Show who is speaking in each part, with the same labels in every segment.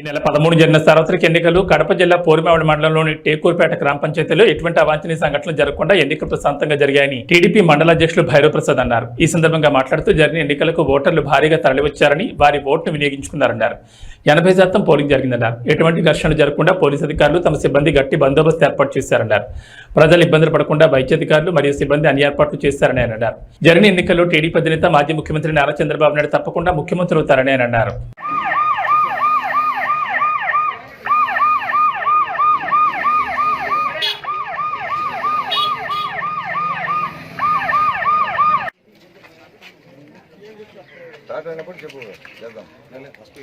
Speaker 1: ఈ నెల పదమూడు జరిగిన సార్వత్రిక ఎన్నికలు కడప జిల్లా పోరిమావిడి మండలంలోని టేకూరుపేట గ్రామ పంచాయతీలో ఎటువంటి అవాంఛనీయ సంఘటనలు జరగకుండా ఎన్నికలు ప్రశాంతంగా జరిగాయని టీడీపీ మండల అధ్యక్షులు భైరవప్రసాద్ అన్నారు. ఈ సందర్భంగా మాట్లాడుతూ జరిగిన ఎన్నికలకు ఓటర్లు భారీగా తరలివచ్చారని వారి ఓటును వినియోగించుకున్నారన్నారు. ఎనభై శాతం పోలింగ్ జరిగిందన్నారు. ఎటువంటి ఘర్షణలు జరగకుండా పోలీసు అధికారులు తమ సిబ్బంది గట్టి బందోబస్తు ఏర్పాటు చేశారన్నారు. ప్రజలు ఇబ్బందులు పడకుండా వైద్యాధికారులు మరియు సిబ్బంది అన్ని ఏర్పాట్లు చేశారని ఆయన అన్నారు. జరిగిన ఎన్నికల్లో టీడీపీ అధినేత మాజీ ముఖ్యమంత్రి నారా చంద్రబాబు నాయుడు తప్పకుండా ముఖ్యమంత్రి అవుతారని ఆయన అన్నారు.
Speaker 2: స్టార్ట్ అయినప్పుడు చెప్పు చేద్దాం. ఫస్ట్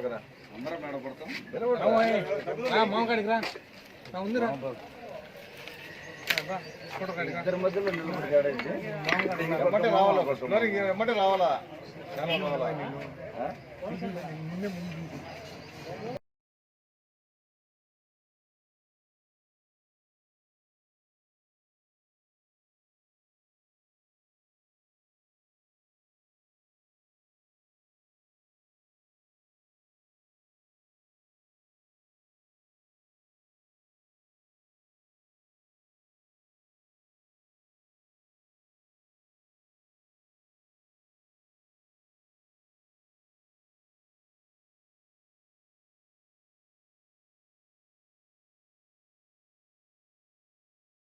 Speaker 2: కదా అందరం మేడ పడతాం ఇద్దరి మధ్యలో రావాలా?